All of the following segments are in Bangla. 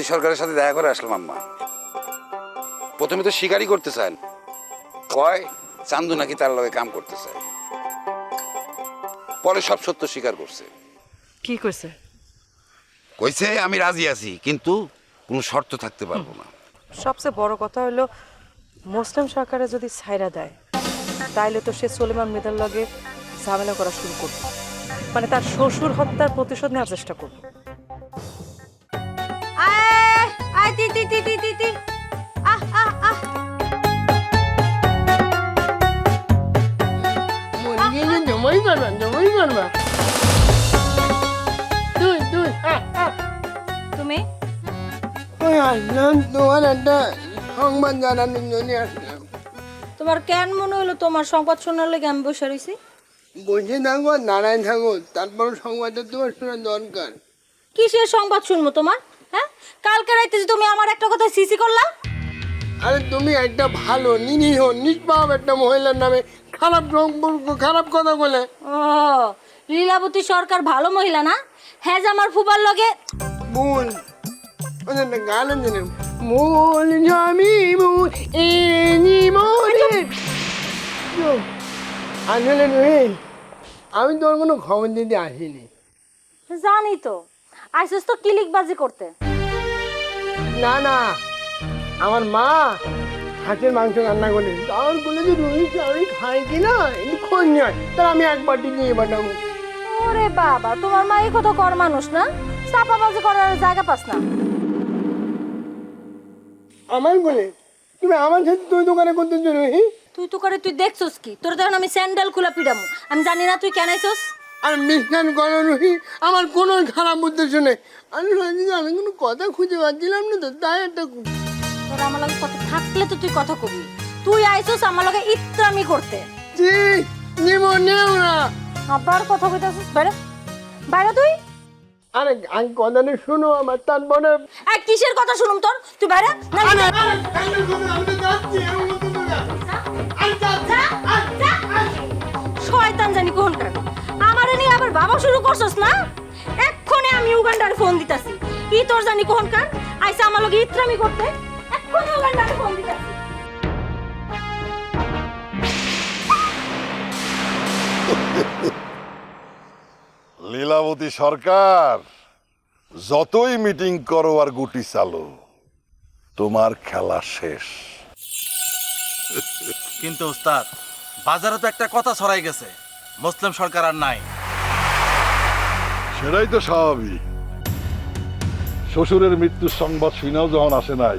লীলাবতী সরকারের সাথে দেখা করে আসলাম আম্মা। প্রথমে তো শিকারই করতে চান। কয় চান্দু নাকি তার লগে কাম করতে চায়। পরে সব সত্য স্বীকার করছে। কি কইছে? কইছে আমি রাজি আছি কিন্তু কোনো শর্ত থাকতে পারব না। সবচেয়ে বড় কথা হলো মুসলিম সরকারে যদি ছাইরা দেয় তাইলে তো সে সলিমান মৃদার লগে ঝামেলা করা শুরু করবে। মানে তার শ্বশুর হত্যার প্রতিশোধ নেওয়ার চেষ্টা করবে। আসলাম তোমার একটা সংবাদ জানানোর জন্য আসলাম তোমার কেন মনে হলো তোমার সংবাদ শোনার লেগে আমি বসে রয়েছি বসে থাকো দাঁড়ায় থাকো তারপর সংবাদটা তোমার শোনা দরকার। কিসের সংবাদ শুনব তোমার হ্যাঁ? কালকে রাইতে যে তুমি আমার একটা কথা সিসি করলা? আরে তুমি একটা ভালো নিরীহ নিষ্পাপ একটা মহিলার নামে খারাপ সম্পর্ক খারাপ কথা বলে। ও লীলাবতী সরকার ভালো মহিলা না? হ্যাঁ যে আমার ফুবার লগে মূল ওদের গান আছে না মূল জামি মূল এনি আসলে নুই আমি তোর কোনো খবর দিতে আসিনি জানি তো আইসিস তো কিলিকবাজি করতে। না না আমার মা হাঁসের মাংস রান্না করে তার বলে যে রুই আমি খাই কি না? এটি খোঁজ নয়। তার আমি এক বাটি নিয়ে পাঠাবো। ওরে বাবা তোমার মা এই কত কর মানুষ না? চাপাবাজি করার জায়গা পাস না। আমার বলে তুমি আমার সাথে তুই দোকানে করতে রুহি তুই তো করে তুই দেখছস কি? তোর তখন আমি স্যান্ডেল খুলে পিড়ামু আমি জানি না তুই কেন আইছস। আর মিষ্টান করো রুহি আমার কোনো খারাপ উদ্দেশ্য নেই। আমি ভাবছি আমি কোনো কথা খুঁজে পাচ্ছিলাম না তো তাই একটা তোর আমার লগে কথা থাকলে তো তুই কথা কবি। তুই আইছস আমার লগে ইত্রামি করতে। জি নিব নেও না। আবার কথা কইতাছিস? বাইরে। বাইরে তুই। আরে আমি কথাটা শোনো আমার তারপরে এই কিসের কথা শুনুম তোর? তুই বাইরে আরে, আরে। শয়তান জানি কোন কারণ। আমারে নিয়ে আবার বাবা শুরু করছস না? এক্ষুনি আমি উগান্ডার ফোন দিতাছি। ই তোর জানি কোন কার? আইসা আমার লগে ইত্রামি করতে। এক্ষুনি উগান্ডার ফোন দিতাছি। লীলাবতী সরকার যতই মিটিং করো আর গুটি চালো তোমার খেলা শেষ। কিন্তু উস্তাদ বাজারে তো একটা কথা ছড়াই গেছে মুসলিম সরকার আর নাই। সেটাই তো স্বাভাবিক। শ্বশুরের মৃত্যুর সংবাদ শুনেও যখন আসে নাই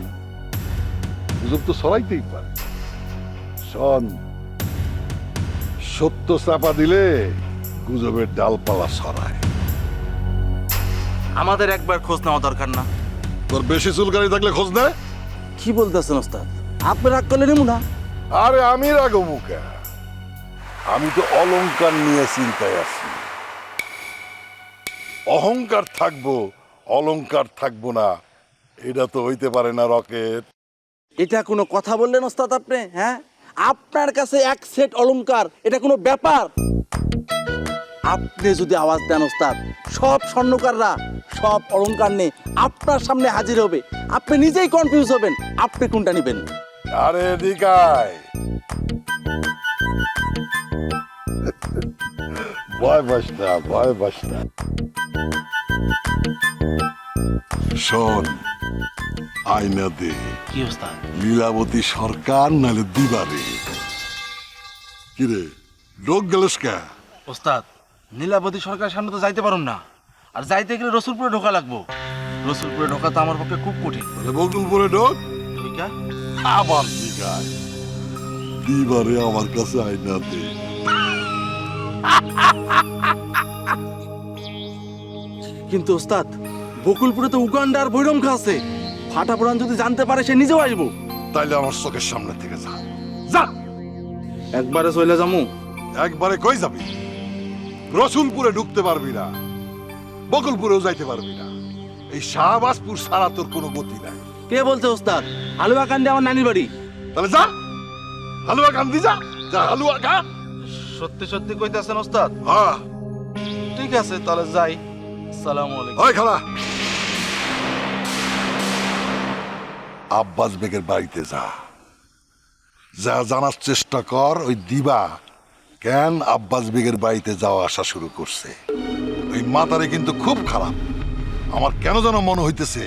গুজব তো ছড়াইতেই পারে। শোন সত্য চাপা দিলে গুজবের ডালপালা ছড়ায়। আমাদের একবার খোঁজ নেওয়া দরকার না। তোর বেশি চুলকানি থাকলে খোঁজ নেয় কি বলতেছেন ওস্তাদ? আপনি রাগ করলে নেব না। আরে আমি রাগো মুখা আমি তো অলংকার নিয়ে চিন্তায় আছি। অহংকার থাকব অলংকার থাকব না। এটা তো হইতে পারে না রকেট। এটা কোনো কথা বললেন ওস্তাদ আপনি হ্যাঁ? আপনার কাছে এক সেট অলংকার এটা কোনো ব্যাপার? আপনি যদি আওয়াজ দেন ওস্তাদ সব স্বর্ণকাররা সব অলংকার নিয়ে আপনার সামনে হাজির হবে। আপনি নিজেই কনফিউজ হবেন আপনি কোনটা নেবেন? আরে দিকায় ভয় পাস না ভয় পাস না। শোন আয়না দে। কি ওস্তাদ? লীলাবতী সরকার নালে দিবারে। কিরে লোক গেলস কে? ওস্তাদ নীলাবতী সরকারের সামনে তো যাইতে পারুন না। আর যাইতে গেলে রসুলপুরে ঢোকা লাগবো। রসুলপুরে ঢোকা তো আমার পক্ষে খুব কঠিন। তাহলে বকুলপুরে ঢোক। ঠিক আছে আবার দিঘায় দিবারে আমার কাছে আয়না দে। কিন্তু ওস্তাদ বকুলপুরে তো উগান্ডা আর ভৈরম খা আছে। ফাটা পুরান যদি জানতে পারে সে নিজেও আসব। তাইলে আমার চোখের সামনে থেকে যা। যা। একবারে চলে যামু। একবারে কই যাবি? রসুলপুরে ঢুকতে পারবি না বকুলপুরেও যাইতে পারবি না। এই শাহবাজপুর ছাড়া তোর কোনো গতি নাই। কে বলছে ওস্তাদ? হালুয়া কান্দি আমার নানির বাড়ি। তাহলে যা হালুয়া কান্দি যা যা হালুয়া খা। সত্যি সত্যি কইতেছেন ওস্তাদ? হ্যাঁ। ঠিক আছে তাহলে যাই। সালাম আলাইকুম। ওই খালা। আব্বাস বেগের বাড়িতে যা। যা জানার চেষ্টা কর ওই দিবা। কেন আব্বাস বেগের বাড়িতে যাওয়া আসা শুরু করছে? ওই মাতারে কিন্তু খুব খারাপ। আমার কেন যেন মনে হইতেছে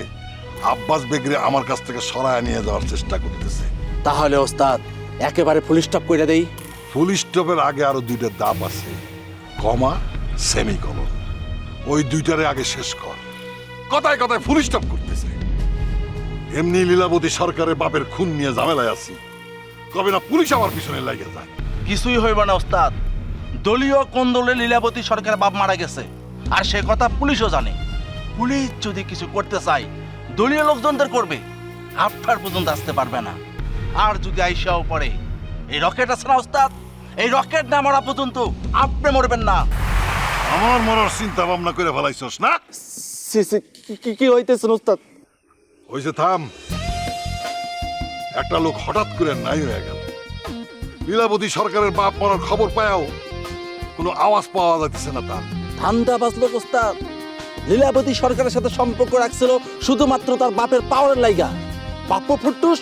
আব্বাস বেগরে আমার কাছ থেকে সরায় নিয়ে যাওয়ার চেষ্টা করতেছে। তাহলে ওস্তাদ একেবারে ফুল স্টপ করে দেই। ফুল স্টপের আগে আরও দুইটা দাপ আছে কমা সেমি কলন ওই দুইটারে আগে শেষ কর। কথায় কথায় ফুল স্টপ করতেছে। এমনি লীলাবতী সরকারের বাপের খুন নিয়ে ঝামেলায় আছি। কবে না পুলিশ আমার পিছনে লাগে যায়। কিছুই হইব না ওস্তাদ দলীয় কোন্দলে লীলাবতী সরকার বাপ মারা গেছে। আর সে কথা পুলিশও জানে। পুলিশ যদি কিছু করতে চায় দলীয় লোকজনদের করবে। আপনার পর্যন্ত আসতে পারবে না। আর যদি আইসাও পড়ে এই রকেট আছে না ওস্তাদ এই রকেট না মরা পর্যন্ত আপনি মরবেন না। আমার মরার চিন্তা ভাবনা করে ফেলাইছস না? কি হইতেছেন ওস্তাদ ওই যে থাম। একটা লোক হঠাৎ করে নাই হয়ে গেল। লীলাবতী সরকারের বাপ মরার খবর পায়াও। কোনো আওয়াজ পাওয়া যাচ্ছে না তার। ধান্দা বাজলো ওস্তাদ। লীলাবতী সরকারের সাথে সম্পর্ক রাখছিল শুধুমাত্র তার বাপের পাওয়ারের লাইগা। বাপ্য ফুট্টুস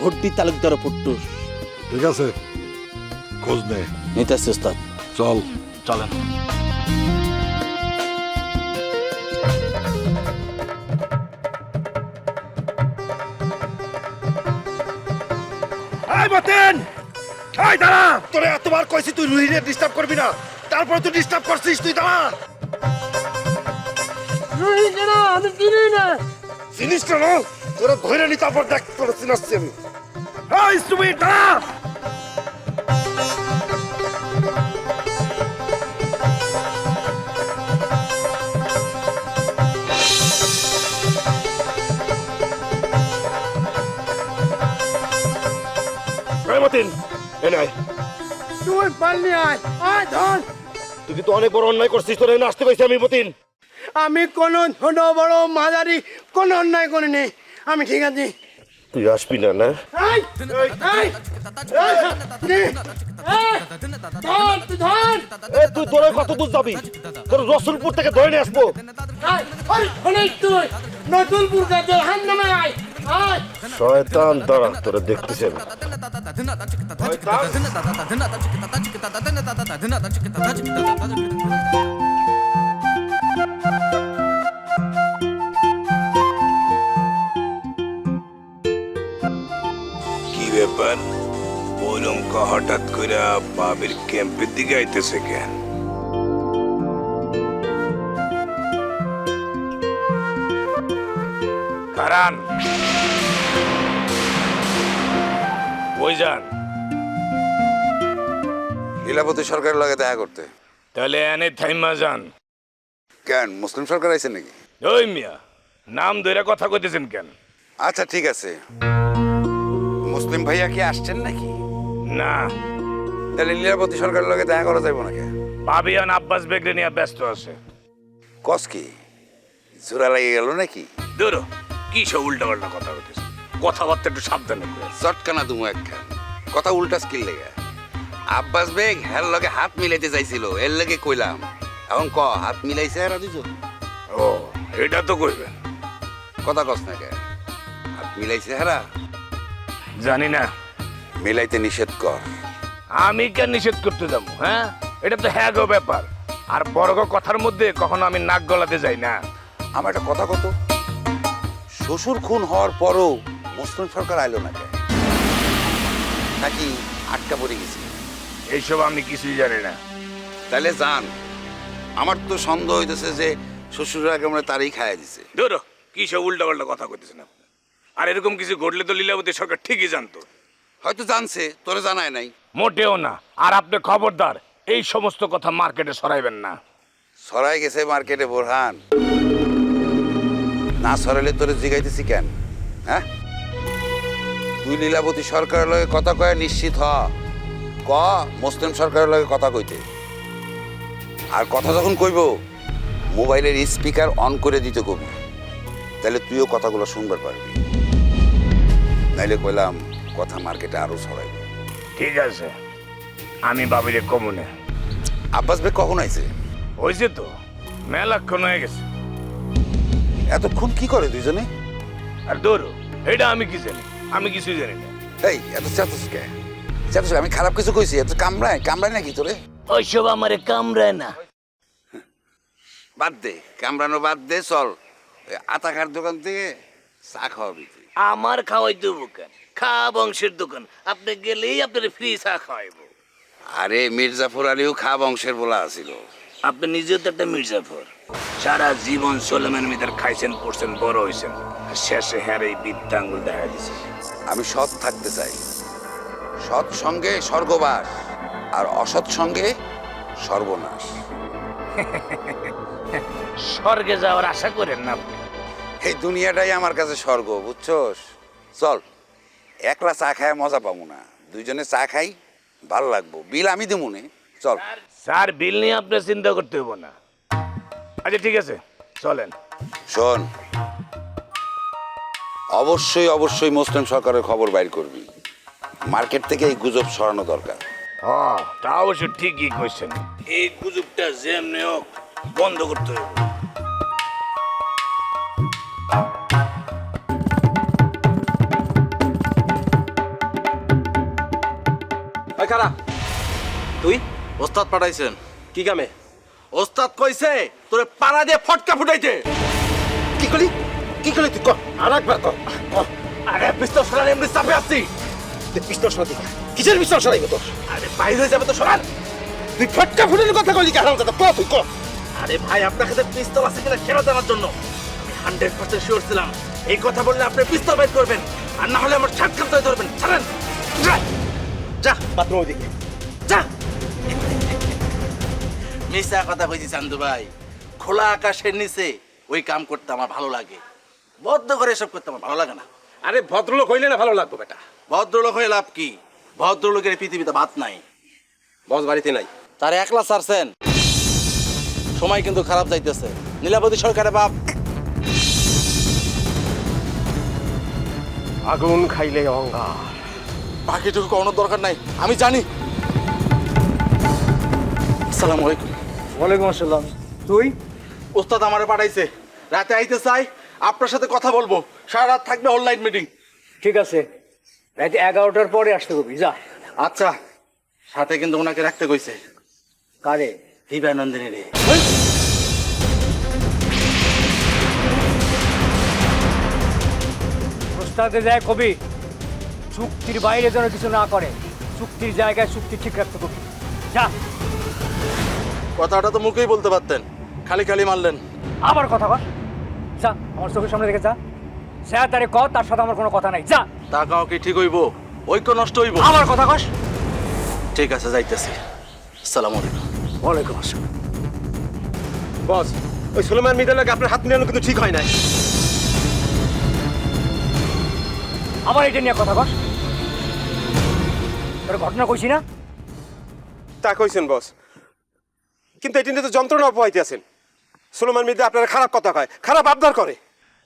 ভর্তি তালুকদার ফুট্টুস। ঠিক আছে খোঁজ নে। নিতেছি ওস্তাদ। চল। চলেন। এই মতেন! এই দাঁড়া! তোরে এতবার কইছি তুই রুহিরে ডিস্টার্ব করবি না। তারপরে তুই ডিস্টার্ব করছিস তুই দাঁড়া! রুহি কেন? আমি চিনি না। চিনিস না তোরা ধরে নি তারপর দেখ তোরা চিনাচ্ছি আমি। এই তুমি দাঁড়া! এ নাই তুই পারলি আয় আয় ধর। তুই কিন্তু অনেক বড় অন্যায় করছিস তোর এখানে আসতে কইছি আমি মতিন আমি কোনো ছোট বড় মাঝারি কোনো অন্যায় করিনি। আমি ঠিক আছি। তুই আসবি না না? তুই তোরা কত দূর যাবি? তোর রসুলপুর থেকে ধরে নিয়ে আসব। নতুনপুর হান নামে আয়। শয়তান দাঁড়া তোরা দেখতেছেন কি ব্যাপার? ওইরকম হঠাৎ করে বাবির ক্যাম্পের দিকে আইতেছে কেন? কারান ওই যান। লীলাবতী সরকারের লগে দেখা করতে। তাহলে এনে থাইমা যান। কেন? মুসলিম সরকার আইছে নাকি? ওই মিয়া নাম ধরে কথা কইতেছেন কেন? আচ্ছা ঠিক আছে। মুসলিম ভাইয়া কি আসছেন নাকি? না। তাহলে লীলাবতী সরকারের লগে দেখা করা যাইব নাকি বাবিয়ান আব্বাস বেগরে নিয়ে ব্যস্ত আছে। কস কি? জোড়া লেগে গেল নাকি? দূর কি সব উল্টা পাল্টা কথা কইতেছে? কথাবার্তা একটু সাবধানে কইস। চটকানা দুমু একখান। কথা উল্টা স্কিল লেগে। আব্বাস বেগ হের লগে হাত মিলাইতে চাইছিল এর লগে কইলাম এখন ক হাত মিলাইছে আর দুজন ও এটা তো কইবেন। কথা কস না কে? হাত মিলাইছে হারা? জানি না। মিলাইতে নিষেধ কর। আমি কেন নিষেধ করতে যাব হ্যাঁ? এটা তো হ্যাঁ গো ব্যাপার। আর বড় কথার মধ্যে কখনো আমি নাক গলাতে যাই না। আমার একটা কথা কত? শ্বশুর খুন হওয়ার পরও মুসলিম সরকার আইলো না কেন নাকি আটকা পড়ে গেছি? এইসব আমি কিছুই জানি না। তাহলে জান আমার তো সন্দেহ হইতেছে যে শ্বশুরের আগে আমরা তারই খাইয়া দিছে। ধরো কি সব উল্টা পাল্টা কথা কইতেছেন আপনি? আর এরকম কিছু ঘটলে তো লীলাবতী সরকার ঠিকই জানতো। হয়তো জানছে তোরে জানায় নাই। মোটেও না। আর আপনি খবরদার এই সমস্ত কথা মার্কেটে সরাইবেন না। সরাই গেছে মার্কেটে বোরহান। না সরাইলে তোরে জিগাইতেছি কেন? হ্যাঁ? তুই লীলাবতী সরকারের লগে কথা কয়ে নিশ্চিত হ। ক মুসলিম সরকারের লগে কথা কইতে। আর কথা যখন কইব মোবাইলের স্পিকার অন করে দিতে কবি তাহলে তুইও কথাগুলো শুনবার পারবি। নাইলে কইলাম কথা মার্কেটে আরও ছড়াইবে। ঠিক আছে। আমি বাবিরে কমুনে আব্বাস ভাই কখন আইছে? হয়েছে তো। মেলাক্ষণ হয়ে গেছে। এতক্ষণ কি করে দুইজনে? আর দূর এটা আমি কি জানি? আমি কিছুই জানি না। এই এত চাতুস কে আমি খারাপ কিছু কইছি এত কামড়ায় কামড়ায় নাকি তোরে? ওইসব আমারে কামড়ায় না। বাদ দে কামড়ানো বাদ দে চল। আতাকার দোকান থেকে চা খাওয়াবি তুই। আমার খাওয়াই দেবো কেন? খা বংশের দোকান। আপনি গেলেই আপনার ফ্রি চা খাওয়াইবো। আরে মির্জাফর আলীও খা বংশের বলা আছিল। আপনি নিজেও তো একটা মির্জাফর। সারা জীবন সোলেমান মিদার খাইছেন পড়ছেন বড় হয়েছেন শেষে হ্যার এই বিদ্যা দেখা দিছে। আমি সৎ থাকতে চাই। সৎ সঙ্গে স্বর্গবাস আর অসৎ সঙ্গে সর্বনাশ। স্বর্গে যাওয়ার আশা করেন না আপনি? এই দুনিয়াটাই আমার কাছে স্বর্গ বুঝছস? চল একলা চা খায় মজা পাবো না। দুইজনে চা খাই ভালো লাগবো। বিল আমি দেবো নে। চল। স্যার বিল নিয়ে আপনার চিন্তা করতে হব না। আচ্ছা ঠিক আছে। চলেন। শোন অবশ্যই অবশ্যই মুসলিম সরকারের খবর বাইর করবি। মার্কেট থেকে এই গুজব সরানো দরকার। হ্যাঁ তা অবশ্য ঠিকই কইছেন। এই গুজবটা যেমনি হোক বন্ধ করতে হবে খারা তুই? ওস্তাদ পাঠাইছেন। কি কামে? ওস্তাদ কইছে তোরে পাড়া দিয়ে ফটকা ফুটাইতে। কি করলি কি করলি তুই? আর একবার কর। আরে পিস্তল সরান এমনি চাপে আসছি পিস্তল সরাতে কিসের পিস্তল সরাইব তোর? আরে বাইরে যাবে তো সরান। তুই ফটকা ফুটানোর কথা কইলি কি হারাম দাদা কর তুই কর আরে ভাই, আপনার কাছে পিস্তল আছে কিনা সেটা জানার জন্য। আমি হান্ড্রেড পার্সেন্ট শিওর ছিলাম। এই কথা বললে আপনি পিস্তল বের করবেন। আর না হলে আমার সাক্ষাৎ ধরবেন। ছাড়েন। যা। যা, বাথরুম ওইদিকে। যা। মিশা কথা কইছি চান্দু ভাই। খোলা আকাশের নিচে ওই কাম করতে আমার ভালো লাগে। বদ্ধ করে এসব করতে আমার ভালো লাগে না। আরে ভদ্রলোক হইলে না ভালো লাগবে বেটা। ভদ্রলোক হয়ে লাভ কি? ভদ্রলোকের এই পৃথিবীতে ভাত নাই। বস বাড়িতে নাই। তার একলা ছাড়ছেন। সময় কিন্তু খারাপ যাইতেছে। নীলাবতী সরকারের বাপ। আগুন খাইলে অঙ্গার বাকিটুকু কোনো দরকার নাই। আমি জানি। আসসালামু আলাইকুম। ওয়ালাইকুম আসসালাম। তুই? ওস্তাদ আমারে পাঠাইছে। রাতে আইতে চাই। আপনার সাথে কথা বলব। সারা রাত থাকবে অনলাইন মিটিং ঠিক আছে। রাতে এগারোটার পরে আসতে কবি যা। আচ্ছা সাথে কিন্তু ওনাকে রাখতে কইছে। কারে? দিবানন্দিনী রে। প্রস্তাবে যায় কবি চুক্তির বাইরে যেন কিছু না করে। চুক্তির জায়গায় চুক্তি ঠিক রাখতে কবি। যা। কথাটা তো মুখেই বলতে পারতেন। খালি খালি মারলেন। আবার কথা কর যা আমার চোখের সামনে দেখে যা। স্যার তারে ক তার সাথে আমার কোনো কথা নাই। যা। টাকাও কি ঠিক হইব? ঐক্য নষ্ট হইব। আবার কথা কস। ঠিক আছে যাইতেছি। আসসালামু আলাইকুম। ওয়ালাইকুম আসসালাম। বস ওই সুলেমান মিদের লাগে আপনার হাত মিলানো কিন্তু ঠিক হয় নাই। আবার এটা নিয়ে কথা কস। তোর ঘটনা কইছি না? তা কইছেন বস। কিন্তু এটি নিয়ে তো যন্ত্রণা অপহাইতে আছেন। সুলেমান মিদে আপনারা খারাপ কথা কয়। খারাপ আবদার করে।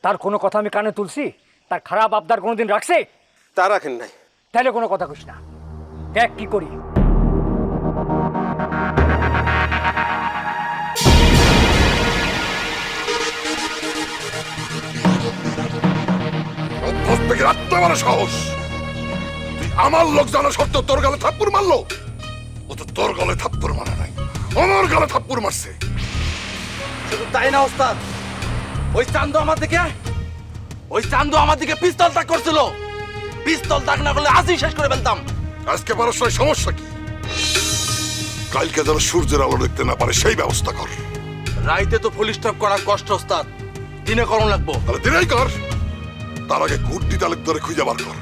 তার কোনো কথা আমি কানে তুলছি? তার খারাপ আবদার কোনোদিন রাখছে? তা রাখেন নাই। তাহলে কোনো কথা কইস না। দেখ কি করি। থেকে সাহস। তুই আমার লোক জানা সত্ত্বেও তোর গালে থাপ্পুর মারলো? ও তো তোর গালে থাপ্পুর মারা নাই। আমার গালে থাপ্পুর মারছে। তাই না ওস্তাদ? ওই চান্দু আমার দিকে ওই চান্দু আমার দিকে পিস্তল তাক করছিল। পিস্তল তাক না করলে আজই শেষ করে ফেলতাম। আজকে পড়াশোনায় সমস্যা কি? কালকে যেন সূর্যের আলো দেখতে না পারে সেই ব্যবস্থা কর। রাইতে তো ফুল স্টপ করা কষ্ট ওস্তাদ। দিনে করণ লাগবো। তাহলে দিনেই কর। তার আগে গুড্ডি তালুকদারে খুঁজে বার কর।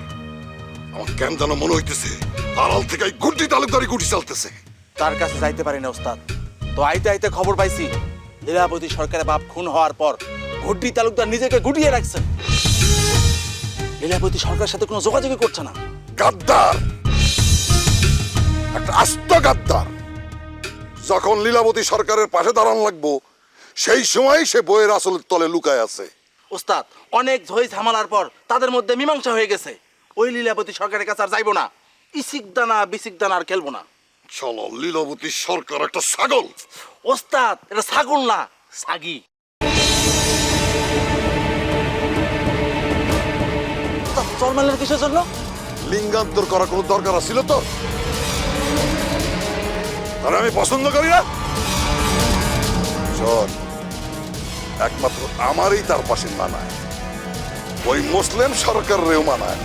আমার কেন যেন মনে হইতেছে আড়াল থেকে এই গুড্ডি তালুকদারি গুটি চালতেছে। তার কাছে যাইতে পারি না ওস্তাদ। তো আইতে আইতে খবর পাইছি। লীলাবতী সরকারের বাপ খুন হওয়ার পর গুড্ডি তালুকদার নিজেকে গুটিয়ে রাখছেন লীলাবতী সরকারের সাথে কোনো যোগাযোগই করছে না। গাদ্দার! একটা আস্ত গাদ্দার! যখন লীলাবতী সরকারের পাশে দাঁড়ান লাগবো সেই সময় সে বইয়ের আসলের তলে লুকায় আছে। ওস্তাদ অনেক ঝই ঝামেলার পর তাদের মধ্যে মীমাংসা হয়ে গেছে। ওই লীলাবতী সরকারের কাছে আর যাইবো না। ইসিক দানা বিসিক দানা আর খেলব না। চলো লীলাবতী সরকার একটা ছাগল! ওস্তাদ এটা ছাগল না সাগি চর মারলেন কিসের জন্য? লিঙ্গান্তর করার কোনো দরকার ছিল তো? তাহলে আমি পছন্দ করি না? শোন একমাত্র আমারই তার পাশে মানায়। ওই মুসলিম সরকারেও মানায়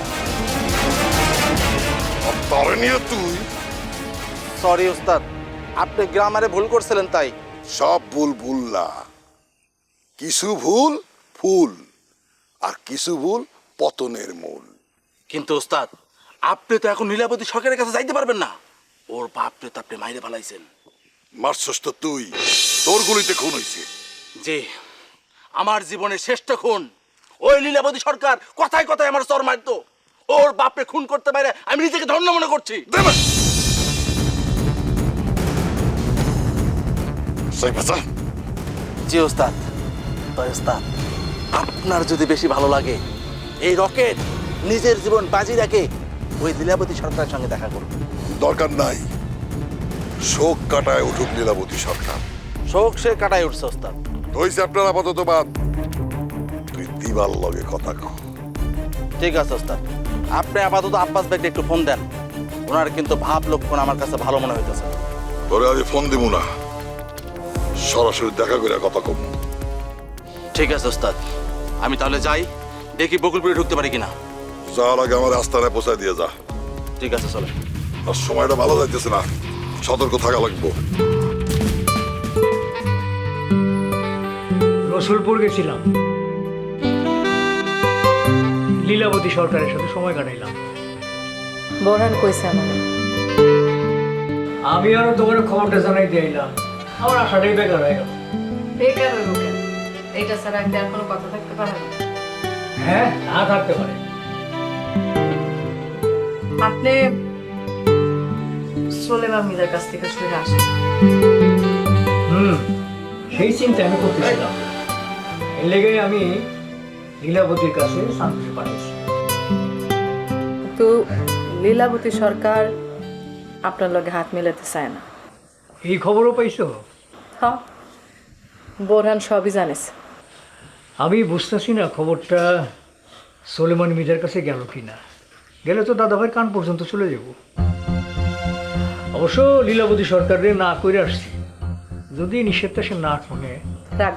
নিয়ে তুই সরি ওস্তাদ আপনি গ্রামারে ভুল করছিলেন তাই। সব ভুল ভুল না কিছু ভুল ফুল আর কিছু ভুল পতনের মূল। কিন্তু ওস্তাদ আপনি তো এখন নীলাবতী সরকারের কাছে যাইতে পারবেন না। ওর বাপরে তো আপনি মাইরে ফেলাইছেন। মারছস তো তুই। তোর গুলিতে খুন হয়েছে যে আমার জীবনের শ্রেষ্ঠ খুন। ওই লীলাবতী সরকার কথায় কথায় আমার চর মারতো। ওর বাপরে খুন করতে পারে আমি নিজেকে ধন্য মনে করছি। দেবে সেই ভাষা জি ওস্তাদ। তবে ওস্তাদ আপনার যদি বেশি ভালো লাগে এই রকেট নিজের জীবন বাজি রাখে ওই লীলাবতী সরকারের সঙ্গে দেখা করুন। দরকার নাই। শোক কাটায় উঠুক লীলাবতী সরকার। শোক সে কাটায় উঠছে ওস্তাদ। হয়েছে আপনার আপাতত বাদ। তুই দিবার লগে কথা কহ ঠিক আছে ওস্তাদ। আপনি আপাতত আব্বাস ভাইকে একটু ফোন দেন। ওনার কিন্তু ভাব লক্ষণ আমার কাছে ভালো মনে হইতেছে। তোরে আজ ফোন দিব না। সরাসরি দেখা করে কথা কম ঠিক আছে ওস্তাদ। আমি তাহলে যাই দেখি বকুলপুরে ঢুকতে পারি কিনা। যাওয়ার আগে আমার আস্তানায় পৌঁছায় দিয়ে যা। ঠিক আছে চলে আর সময়টা ভালো যাইতেছে না সতর্ক থাকা লাগবো। রসুলপুর গেছিলাম। লীলাবতী সরকারের সাথে সময় কাটাইলাম। বোরহান কইছে আমার আমি আরও তোমার খবরটা জানাই দিলাম আমার আশাটাই বেকার হয়ে গেল। বেকার হইব কেন? এইটা ছাড়া কি আর কোনো কথা থাকতে পারে না। হ্যাঁ না থাকতে পারে। আপনি সোলেমান মিদার কাছ থেকে সরে আসেন। হুম সেই চিন্তা আমি করতেছিলাম। এর লেগে আমি লীলাবতীর কাছে শান্তি পাঠিয়েছি। কিন্তু লীলাবতী সরকার আপনার লগে হাত মেলাতে চায় না। এই খবরও পাইছো? হ্যাঁ বোরহান সবই জানিস আমি বুঝতেছি না খবরটা সোলেমান মির্জার কাছে গেল কি না গেলে তো দাদাভাইয়ের কান পর্যন্ত চলে যাব। অবশ্য লীলাবতী সরকারের না করে আসছি। যদি নিষেধটা সে না শুনে। রাখ।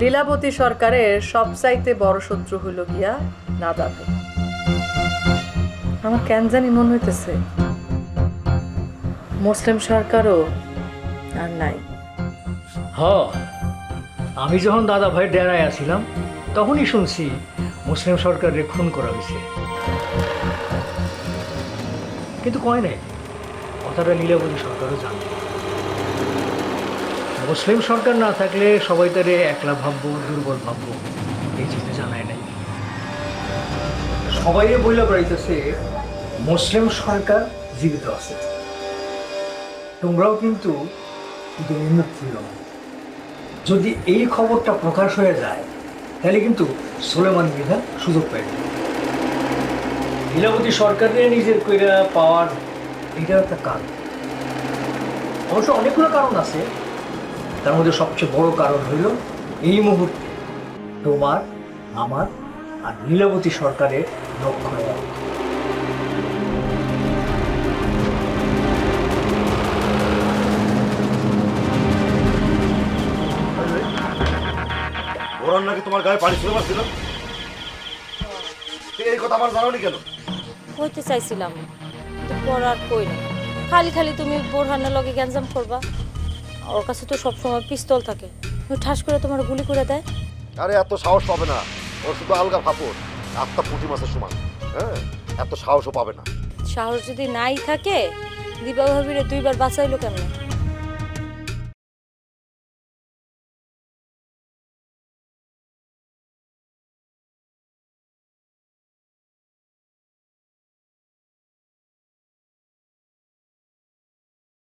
লীলাবতী সরকারের সবচাইতে বড় শত্রু হইল গিয়া দাদা ভাই আমার কেন জানি মনে হইতেছে মুসলিম সরকারও আর নাই। হ, আমি যখন দাদা ভাই ডেরায় আসছিলাম তখনই শুনছি মুসলিম সরকারের খুন করা হয়েছে। কিন্তু কয় নাই, কথাটা লীলাবতী সরকারও জানে। মুসলিম সরকার না থাকলে সবাই তারে একলা ভাববো, দুর্বল ভাববো, এই চিন্তা জানায় নাই। সবাই বইলা বেড়াইতেছে, মুসলিম সরকার জীবিত আছে। তোমরাও কিন্তু ছিল যদি এই খবরটা প্রকাশ হয়ে যায়, তাহলে কিন্তু সোলেমান মৃধা সুযোগ পাইবে। লীলাবতী সরকারের নিজের কইরা পাওয়ার এটা একটা কারণ। অবশ্য অনেকগুলো কারণ আছে। তার মধ্যে সবচেয়ে বড় কারণ হইল এই মুহূর্তে তোমার, আমার আর লীলাবতী সরকারের লক্ষ্য দেওয়া নাকি তোমার গায়ে পানি ছিল ছিল? এই কথা আমার জানানি কেন? কইতে চাইছিলাম আর কই না। খালি খালি তুমি বোরহানের লগে গ্যাঞ্জাম করবা। ওর কাছে তো সবসময় পিস্তল থাকে। ঠাস করে তোমার গুলি করে দেয়। আরে এত সাহস পাবে না। ওর শুধু আলগা ফাপড় আত্মা পুঁটি মাছের সমান হ্যাঁ? এত সাহসও পাবে না। সাহস যদি নাই থাকে দিবা ভাবিরে দুইবার বাঁচাইলো কেন